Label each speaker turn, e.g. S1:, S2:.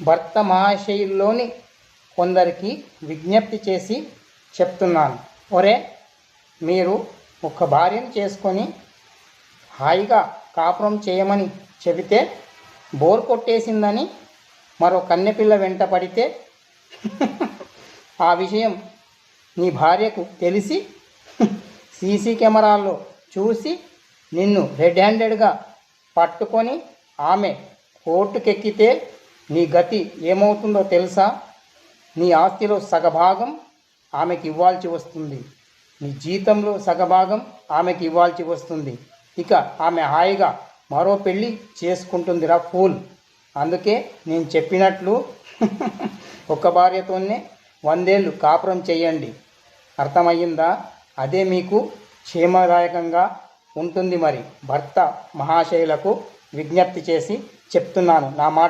S1: భర్త మహాశయుల్లోని కొందరికి విజ్ఞప్తి చేసి చెప్తున్నాను. ఒరే మీరు ఒక భార్యను చేసుకొని హాయిగా కాపురం చేయమని చెబితే బోర్ కొట్టేసిందని మరో కన్నెపిల్ల వెంట పడితే ఆ విషయం నీ భార్యకు తెలిసి సీసీ కెమెరాల్లో చూసి నిన్ను రెడ్ హ్యాండెడ్గా పట్టుకొని ఆమె కోర్టుకెక్కితే నీ గతి ఏమవుతుందో తెలుసా? నీ ఆస్తిలో సగభాగం ఆమెకి ఇవ్వాల్సి వస్తుంది. నీ జీతంలో సగభాగం ఆమెకి ఇవ్వాల్సి వస్తుంది. ఇక ఆమె హాయిగా మరో పెళ్ళి చేసుకుంటుందిరా ఫూల్. అందుకే నేను చెప్పినట్లు ఒక్క భార్యతోనే వందేళ్ళు కాపురం చేయండి. అర్థమయ్యిందా? అదే మీకు క్షేమదాయకంగా ఉంటుంది మరి. భర్త మహాశైలకు విజ్ఞప్తి చేసి చెప్తున్నాను. నా మాట